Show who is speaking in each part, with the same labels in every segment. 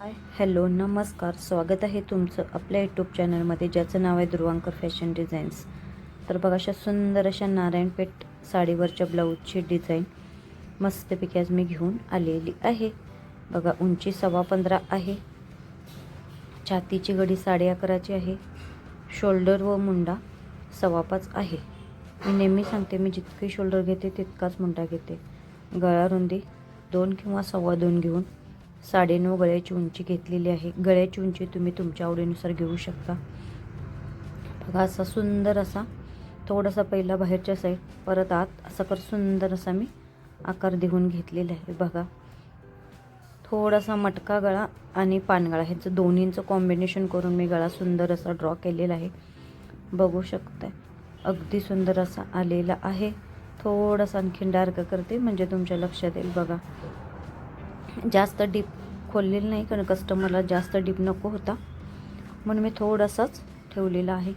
Speaker 1: हाय. Hello नमस्कार. स्वागत आहे तुमचं आपल्या यूट्यूब चॅनलमध्ये ज्याचं नाव आहे ध्रुवांकर फॅशन डिझाईन्स तर बघा अशा सुंदर अशा नारायणपेठ साडीवरच्या ब्लाऊजची डिझाईन मस्तपैकी आज मी घेऊन आलेली आहे. बघा उंची सव्वा पंधरा आहे. छातीची गडी साडे अकराची आहे. शोल्डर व मुंडा सव्वा पाच आहे. मी नेहमी सांगते मी जितकी शोल्डर घेते तितकाच मुंडा घेते. गळा रुंदी दोन किंवा सव्वा दोन घेऊन साडेनऊ गळ्याची उंची घेतलेली आहे. गळ्याची उंची तुम्ही तुमच्या आवडीनुसार घेऊ शकता. बघा असा सुंदर असा थोडासा पहिला बाहेरच्या साईड परत आत असा कर सुंदर असा मी आकार देऊन घेतलेला आहे. बघा थोडासा मटका गळा आणि पानगळा ह्याचं दोन्हींचं कॉम्बिनेशन करून मी गळा सुंदर असा ड्रॉ केलेला आहे. बघू शकता अगदी सुंदर असा आलेला आहे. थोडासा आणखीन डार्क करते म्हणजे तुमच्या लक्षात येईल. बघा जास्त डीप खोललेलं नाही कारण कस्टमरला जास्त डीप नको होता. म्हणून मी थोडासाच ठेवलेला आहे.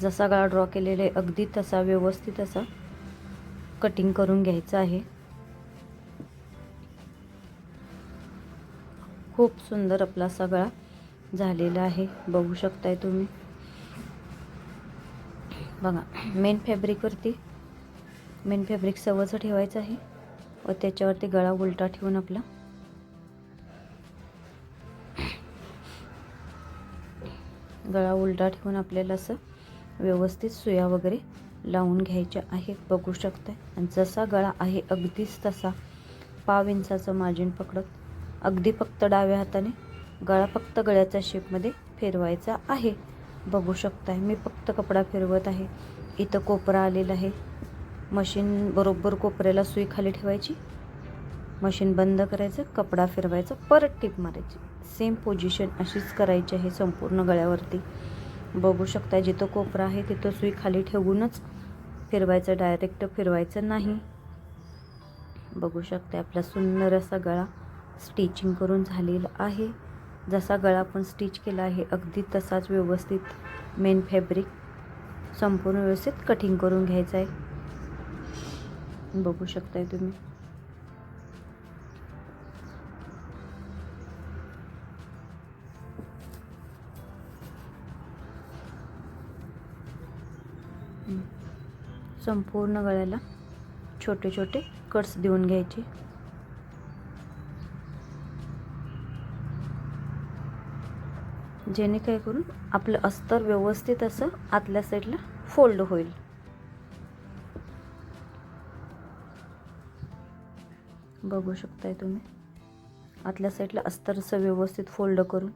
Speaker 1: जसा गळा ड्रॉ केलेला आहे अगदी तसा व्यवस्थित असा कटिंग करून घ्यायचा आहे. खूप सुंदर आपला असा गळा झालेला आहे. बघू शकताय तुम्ही. बघा मेन फॅब्रिकवरती मेन फॅब्रिक सवचं ठेवायचं आहे व त्याच्यावरती गळा उलटा ठेवून आपला गळा उलटा ठेवून आपल्याला असं व्यवस्थित सुया वगैरे लावून घ्यायच्या आहेत बघू शकताय. आणि जसा गळा आहे अगदीच तसा पाव इंचाचं मार्जिन पकडत अगदी फक्त डाव्या हाताने गळा फक्त गळ्याच्या शेपमध्ये फिरवायचा आहे. बघू शकताय. मी फक्त कपडा फिरवत आहे. इथं कोपरा आलेला आहे. मशीन बरोबर कोपऱ्याला सुई खाली ठेवायची. मशीन बंद करायचं कपडा फिरवायचा परत टीप मारायची. सेम पोझिशन अशीच करायची आहे संपूर्ण गळ्यावरती. बघू शकता जिथं कोपरा आहे तिथं सुई खाली ठेवूनच फिरवायचं डायरेक्ट फिरवायचं नाही. बघू शकता आपला सुंदर असा गळा स्टिचिंग करून झालेला आहे. जसा गळा आपण स्टिच केला आहे अगदी तसाच व्यवस्थित मेन फॅब्रिक संपूर्ण व्यवस्थित कटिंग करून घ्यायचं आहे. बघू शकताय तुम्ही. संपूर्ण गळ्याला छोटे छोटे कट्स देऊन घ्यायचे. जेणे काय करून आपलं अस्तर व्यवस्थित असं आतल्या साईडला फोल्ड होईल. बघू शकताय तुम्ही. आतल्या साईडला अस्तर असं व्यवस्थित फोल्ड करून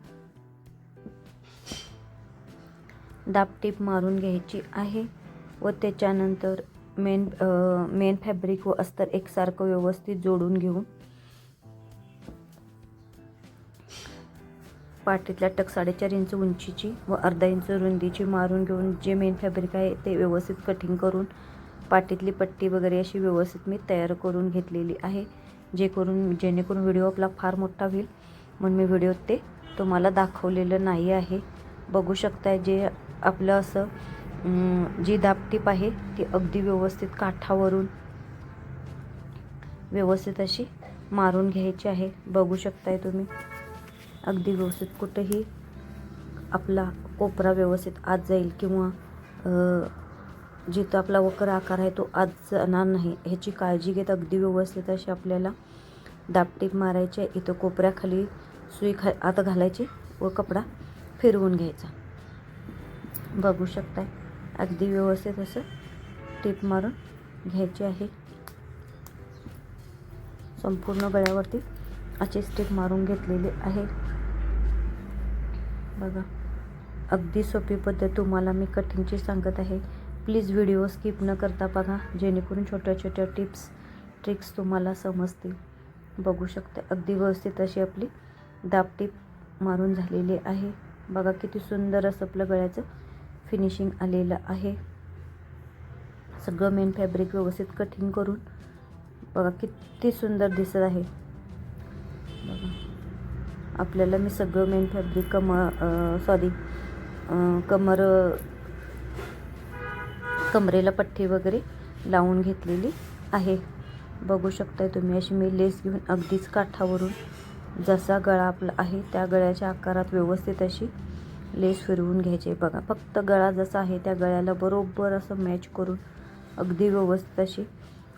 Speaker 1: दाबटीप मारून घ्यायची आहे. व त्याच्यानंतर मेन मेन फॅब्रिक व अस्तर एकसारखं व्यवस्थित जोडून घेऊन पाठीतल्या टक साडेचार इंच उंचीची व अर्धा इंच रुंदीची मारून घेऊन जे मेन फॅब्रिक आहे ते व्यवस्थित कटिंग करून पाठीतली पट्टी वगैरे अशी व्यवस्थित मी तयार करून घेतलेली आहे जे करून जेणेकरून व्हिडिओ आपला फार मोठा होईल. म्हणून मी व्हिडिओत ते तुम्हाला दाखवलेलं नाही आहे. बघू शकताय जे आपलं असं जी दापटीप आहे ती अगदी व्यवस्थित काठावरून व्यवस्थित अशी मारून घ्यायची आहे. बघू शकताय तुम्ही. अगदी व्यवस्थित कुठेही आपला कोपरा व्यवस्थित आत जाईल किंवा जिथं आपला वक्र आकार आहे तो आत जाणार नाही. ह्याची काळजी घेत अगदी व्यवस्थित अशी आपल्याला दापटीप मारायची आहे. इथं कोपऱ्याखाली सुई खा आत घालायची व कपडा फिरवून घ्यायचा. बघू शकताय. अगदी व्यवस्थित असं टीप मारून घ्यायची आहे. संपूर्ण गळ्यावरती अशी स्टिप मारून घेतलेली आहे. बघा अगदी सोपी पद्धत तुम्हाला मी कटिंगची सांगत आहे. प्लीज व्हिडिओ स्किप न करता बघा जेणेकरून छोट्या छोट्या टिप्स ट्रिक्स तुम्हाला समजतील. बघू शकता अगदी व्यवस्थित अशी आपली दापटीप मारून झालेली आहे. बघा किती सुंदर असं आपलं गळ्याचं फिनिशिंग आलेलं आहे. सगळं मेन फॅब्रिक व्यवस्थित कटिंग करून बघा किती सुंदर दिसत आहे. बघा. आपल्याला मी सगळं मेन फॅब्रिक कम सॉरी कमर कमरेला पट्टी वगैरे लावून घेतलेली आहे. बघू शकताय तुम्ही अशी मी लेस घेऊन अगदीच काठावरून जसा गळा आपला आहे त्या गळ्याच्या आकारात व्यवस्थित अशी लेस फिरवून घ्यायचे. बघा फक्त गळा जसा आहे त्या गळ्याला बरोबर असं मॅच करून अगदी व्यवस्थित अशी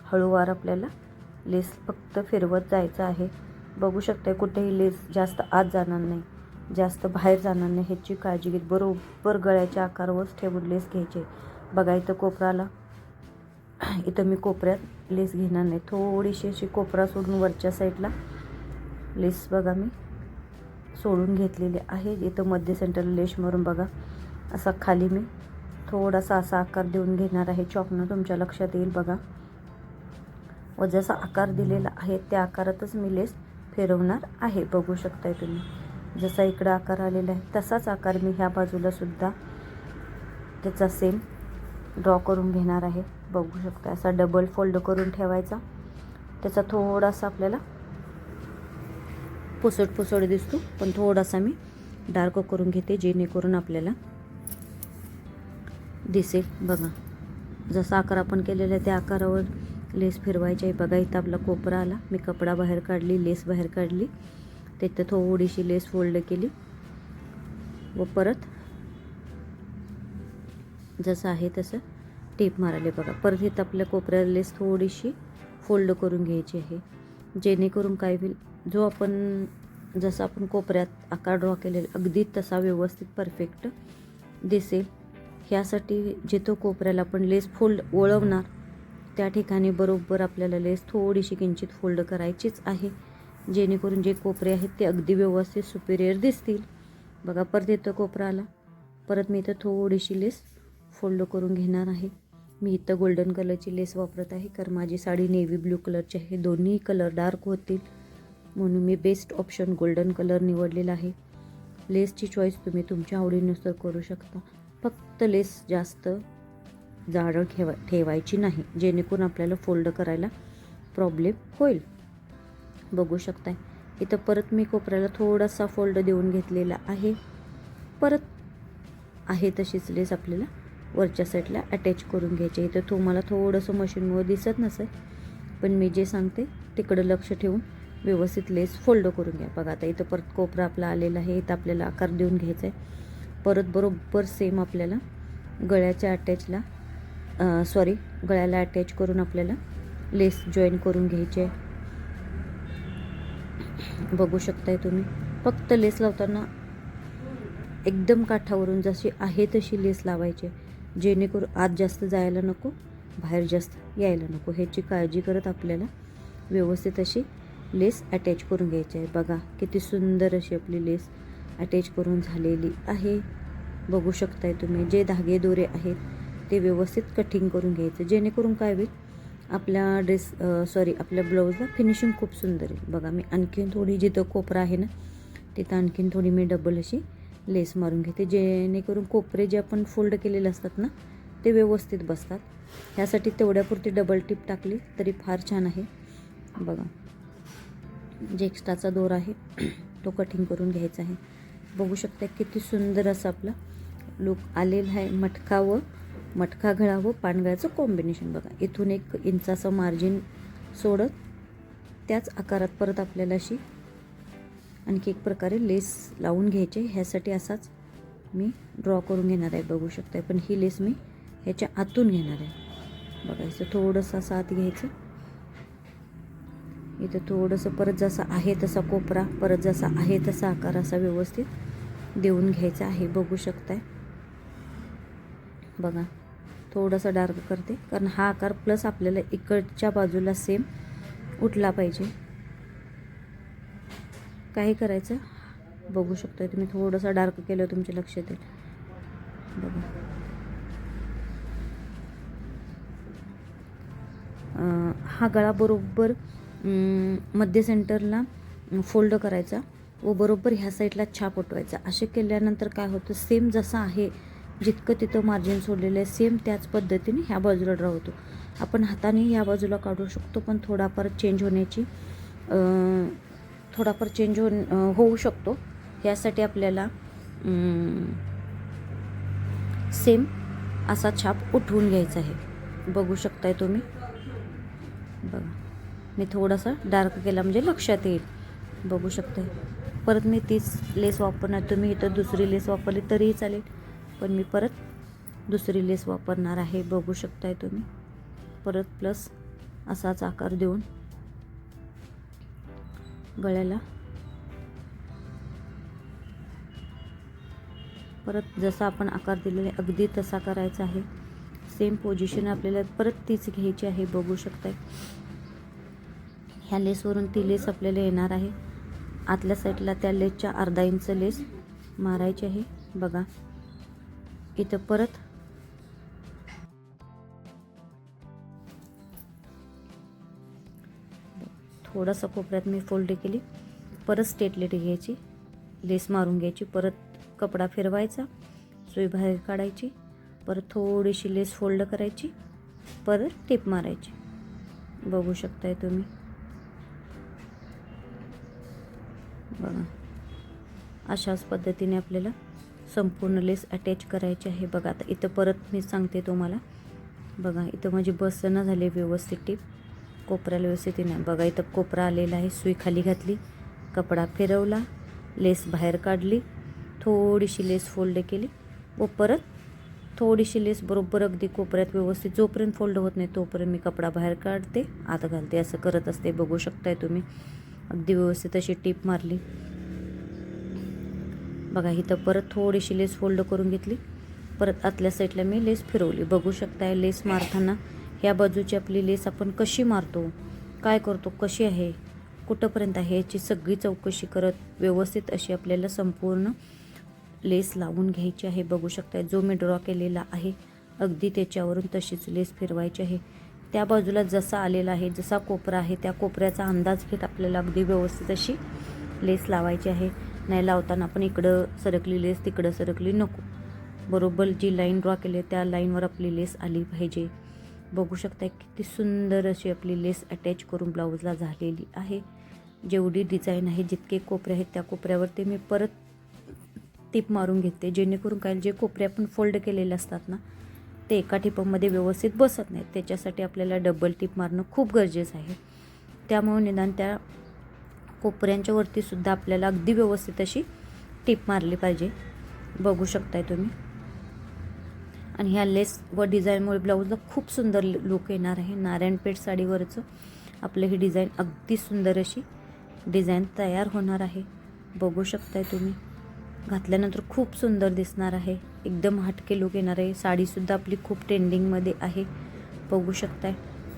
Speaker 1: हळूवार आपल्याला लेस फक्त फिरवत जायचं आहे. बघू शकता कुठेही लेस जास्त आत जाणार नाही. जास्त बाहेर जाणार नाही. ह्याची काळजी घेत बरोबर गळ्याच्या आकारावरच ठेवून लेस घ्यायचे. बघा इथं कोपराला इथं मी कोपऱ्यात लेस घेणार नाही. थोडीशी अशी कोपरा सोडून वरच्या साईडला लेस बघा मी. सोडून घेतलेली आहे. इथं मध्य सेंटरला लेश मारून बघा. असा खाली मी थोडासा असा आकार देऊन घेणार आहे. चॉकनं तुमच्या लक्षात येईल बघा. व जसा आकार दिलेला आहे त्या आकारातच मी लेस फिरवणार आहे. बघू शकताय तुम्ही. जसा इकडं आकार आलेला आहे तसाच आकार मी ह्या बाजूला सुद्धा त्याचा सेम ड्रॉ करून घेणार आहे. बघू शकता असा डबल फोल्ड करून ठेवायचा. त्याचा थोडासा आपल्याला पुसट पुसट दिसतो पण थोडासा मी डार्क करून घेते जेणेकरून आपल्याला दिसेल. बघा जसा आकार आपण केलेला आहे त्या आकारावर लेस फिरवायची आहे. बघा इथं आपला कोपरा आला. मी कपडा बाहेर काढली लेस बाहेर काढली. तिथं थोडीशी लेस फोल्ड केली. व परत जसं आहे तसं टेप माराले बघा परत इथं आपल्या कोपऱ्याला लेस थोडीशी फोल्ड करून घ्यायची आहे. जेणेकरून काय होईल जो आपण जसं आपण कोपऱ्यात आकार ड्रॉ केलेला अगदी तसा व्यवस्थित परफेक्ट दिसेल. ह्यासाठी जिथं कोपऱ्याला आपण लेस फोल्ड वळवणार त्या ठिकाणी बरोबर आपल्याला लेस थोडीशी किंचित फोल्ड करायचीच आहे. जेणेकरून जे कोपरे आहेत ते अगदी व्यवस्थित सुपिरियर दिसतील. बघा परत येतं कोपरा आला परत मी इथं थोडीशी लेस फोल्ड करून घेणार आहे. मी इथं गोल्डन कलरची लेस वापरत आहे. कारण माझी साडी नेव्ही ब्ल्यू कलरची आहे. दोन्ही कलर डार्क होतील. म्हणून मी बेस्ट ऑप्शन गोल्डन कलर निवडलेला आहे. लेसची चॉईस तुम्ही तुमच्या आवडीनुसार करू शकता. फक्त लेस जास्त जाडं ठेवा ठेवायची नाही जेणेकरून आपल्याला फोल्ड करायला प्रॉब्लेम होईल. बघू शकताय. इथं परत मी कोपऱ्याला थोडासा फोल्ड देऊन घेतलेला आहे. परत आहे तशीच लेस आपल्याला वरच्या साईडला अटॅच करून घ्यायची. इथं तुम्हाला थोडंसं मशीनवर दिसत नसेल पण मी जे सांगते तिकडं लक्ष ठेवून व्यवस्थित लेस फोल्ड करून घ्या. बघा आता इथं परत कोपरा आपला आलेला आहे इथं आपल्याला आकार देऊन घ्यायचा आहे. परत बरोबर सेम आपल्याला गळ्याच्या अटॅचला सॉरी गळ्याला अटॅच करून आपल्याला लेस जॉईन करून घ्यायचे आहे. बघू शकताय तुम्ही. फक्त लेस लावताना एकदम काठावरून जशी आहे तशी लेस लावायची जेणेकरून आत जास्त जायला नको बाहेर जास्त यायला नको. ह्याची काळजी करत आपल्याला व्यवस्थित अशी लेस अटॅच करून घ्यायची आहे. बघा किती सुंदर अशी आपली लेस अटॅच करून झालेली आहे. बघू शकताय तुम्ही जे धागे दोरे आहेत ते व्यवस्थित कटिंग करून घ्यायचं. जेणेकरून काय होईल आपल्या ड्रेस सॉरी आपल्या ब्लाऊजला फिनिशिंग खूप सुंदर येईल. बघा मी आणखीन थोडी जिथं कोपरा आहे ना तिथं आणखीन थोडी मी डबल अशी लेस मारून घेते. जेणेकरून कोपरे जे आपण फोल्ड केलेले असतात ना ते व्यवस्थित बसतात. ह्यासाठी तेवढ्यापुरती डबल टिप टाकली तरी फार छान आहे. बघा. जे एक्स्ट्राचा दोर आहे. तो कटिंग करून घ्यायचा आहे. बघू शकता किती सुंदर असं आपला लुक आलेला आहे. मटका व मटका घळा व पानगळ्याचं कॉम्बिनेशन बघा. इथून एक इंचाचं मार्जिन सोडत त्याच आकारात परत आपल्याला अशी आणखी एक प्रकारे लेस लावून घ्यायचे ह्यासाठी असाच मी ड्रॉ करून घेणार आहे. बघू शकता पण ही लेस मी ह्याच्या आतून घेणार आहे. बघायचं थोडंसं असं आत घ्यायचं. इथं थोडंसं परत जसा आहे तसा कोपरा परत जसा आहे तसा आकार असा व्यवस्थित देऊन घ्यायचा आहे. बघू शकताय. बघा थोडासा डार्क करते कारण हा आकार प्लस आपल्याला इकडच्या बाजूला सेम उठला पाहिजे. काय करायचं? बघू शकता तुम्ही थोडंसं डार्क केलं तुमच्या लक्षात येईल. बघा. हा गळा बरोबर मध्य सेंटरला फोल्ड करायचा व बरोबर ह्या साईडला छाप उठवायचा. असे केल्यानंतर काय होतं? सेम जसं आहे जितकं तिथं मार्जिन सोडलेलं आहे सेम त्याच पद्धतीने ह्या बाजूला ड्रॉ होतो. आपण हाताने या बाजूला काढू शकतो पण थोडाफार चेंज होण्याची थोडाफार चेंज हो होऊ शकतो. यासाठी आपल्याला सेम असा छाप उठवून घ्यायचा आहे. बघू शकताय तुम्ही? बघा. मी थोडासा डार्क केला म्हणजे लक्षात येईल. बघू शकते. परत मी तीच लेस वापरणार. तुम्ही इथं दुसरी लेस वापरली तरीही चालेल. पण मी परत दुसरी लेस वापरणार आहे. बघू शकताय तुम्ही. परत प्लस असाच आकार देऊन गळ्याला. परत जसा आपण आकार दिलेला आहे अगदी तसा करायचा आहे. सेम पोझिशन आपल्याला परत तीच घ्यायची आहे. बघू शकताय. ह्या लेसवरून ती लेस आपल्याला येणार आहे. आतल्या साईडला त्या लेसच्या अर्धा इंच लेस मारायची आहे. बघा. इथं परत थोडासा कोपऱ्यात मी फोल्ड केली. परत स्टेटलेट घ्यायची. लेस मारून घ्यायची. परत कपडा फिरवायचा. सुई बाहेर काढायची. परत थोडीशी लेस फोल्ड करायची. परत टिप मारायची. बघू शकताय तुम्ही. बघा. अशाच पद्धतीने आपल्याला संपूर्ण लेस अटॅच करायची आहे. बघा आता इथं परत मी सांगते तुम्हाला. बघा इथं माझी बसणं झाली व्यवस्थित टीप. कोपऱ्याला व्यवस्थित नाही बघा इथं कोपरा आलेला आहे. सुई खाली घातली कपडा फिरवला लेस बाहेर काढली थोडीशी लेस फोल्ड केली व परत थोडीशी लेस बरोबर अगदी कोपऱ्यात व्यवस्थित जोपर्यंत फोल्ड होत नाही तोपर्यंत मी कपडा बाहेर काढते आत घालते. असं करत असते. बघू शकताय तुम्ही. अगदी व्यवस्थित अशी टीप मारली. बघा इथं परत थोडीशी लेस फोल्ड करून घेतली. परत आतल्या साईडला मी लेस फिरवली. बघू शकताय लेस मारताना ह्या बाजूची आपली लेस आपण कशी मारतो काय करतो कशी आहे कुठंपर्यंत आहे याची सगळी चौकशी करत व्यवस्थित अशी आपल्याला संपूर्ण लेस लावून घ्यायची आहे. बघू शकताय जो मी ड्रॉ केलेला आहे अगदी त्याच्यावरून तशीच लेस फिरवायची आहे. त्या बाजूला जसा आलेला आहे जसा कोपरा आहे त्या कोपऱ्याचा अंदाज घेत आपल्याला अगदी व्यवस्थित अशी लेस लावायची आहे. नाही लावताना आपण इकडं सरकली लेस तिकडं सरकली नको. बरोबर जी लाईन ड्रॉ केली आहे त्या लाईनवर आपली लेस आली पाहिजे. बघू शकता किती सुंदर अशी आपली लेस अटॅच करून ब्लाऊजला झालेली आहे. जेवढी डिझाईन आहे जितके कोपरे आहेत त्या कोपऱ्यावरती मी परत टीप मारून घेते. जेणेकरून काय जे कोपरे आपण फोल्ड केलेले असतात ना ते एका टिपामध्ये व्यवस्थित बसत नाहीत. त्याच्यासाठी आपल्याला डबल टिप मारणं खूप गरजेचं आहे. त्यामुळे निदान त्या कोपऱ्यांच्या सुद्धा आपल्याला अगदी व्यवस्थित अशी टिप मारली पाहिजे. बघू शकताय तुम्ही. आणि ह्या लेस व डिझाईनमुळे ब्लाऊजला खूप सुंदर लुक येणार आहे. नारायणपेठ साडीवरचं आपलं ही डिझाईन अगदी सुंदर अशी डिझाईन तयार होणार आहे. बघू शकताय तुम्ही. घातल्यानंतर खूप सुंदर दिसणार आहे. एकदम हटके लुक येणार आहे. साडीसुद्धा आपली खूप ट्रेंडिंगमध्ये आहे. बघू शकताय.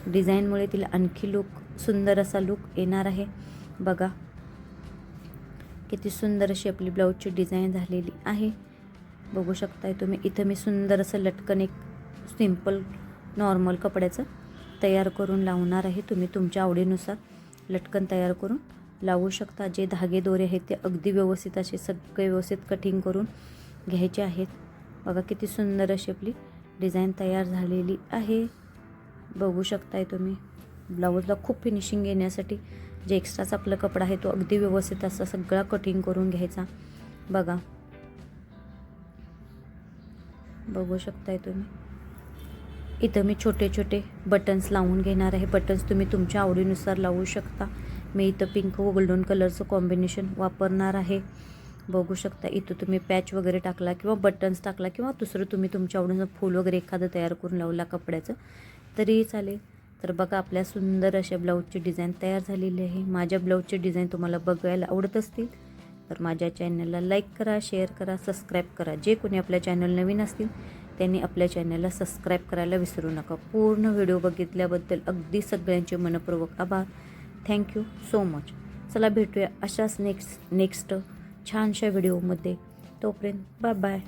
Speaker 1: डिझाईनमुळे तिला आणखी लुक सुंदर असा लुक येणार आहे. बघा. किती सुंदर अशी आपली ब्लाऊजची डिझाईन झालेली आहे. बघू शकताय तुम्ही. इथं मी सुंदर असं लटकन एक सिंपल नॉर्मल कपड्याचं तयार करून लावणार आहे. तुम्ही तुमच्या आवडीनुसार लटकन तयार करून लावू शकता. जे धागे दोरे आहेत ते अगदी व्यवस्थित असे सगळे व्यवस्थित कटिंग करून घ्यायचे आहेत. बघा किती सुंदर अशी आपली डिझाईन तयार झालेली आहे. बघू शकताय तुम्ही. ब्लाऊजला खूप फिनिशिंग येण्यासाठी जे एक्स्ट्राचा आपला कपडा आहे तो अगदी व्यवस्थित असा सगळा कटिंग करून घ्यायचा. बघा. बघू शकताय तुम्ही. इथं मी छोटे छोटे बटन्स लावून घेणार आहे. बटन्स तुम्ही तुमच्या आवडीनुसार लावू शकता. मी इथं पिंक व गोल्डन कलरचं कॉम्बिनेशन वापरणार आहे. बघू शकता इथं तुम्ही पॅच वगैरे टाकला किंवा बटन्स टाकला किंवा दुसरं तुम्ही तुमच्या आवडीचं फूल वगैरे एखादं तयार करून लावला कपड्याचं तरीही चालेल. तर बघा आपल्या सुंदर अशा ब्लाऊजची डिझाईन तयार झालेली आहे. माझ्या ब्लाऊजची डिझाईन तुम्हाला बघायला आवडत असतील तर माझ्या चॅनलला लाईक करा शेअर करा सबस्क्राईब करा. जे कोणी आपल्या चॅनल नवीन असतील त्यांनी आपल्या चॅनलला सबस्क्राईब करायला विसरू नका. पूर्ण व्हिडिओ बघितल्याबद्दल अगदी सगळ्यांचे मनपूर्वक आभार. थँक्यू सो मच चला भेटूया अशाच नेक्स्ट नेक्स्ट छानशा व्हिडिओमध्ये तोपर्यंत बाय बाय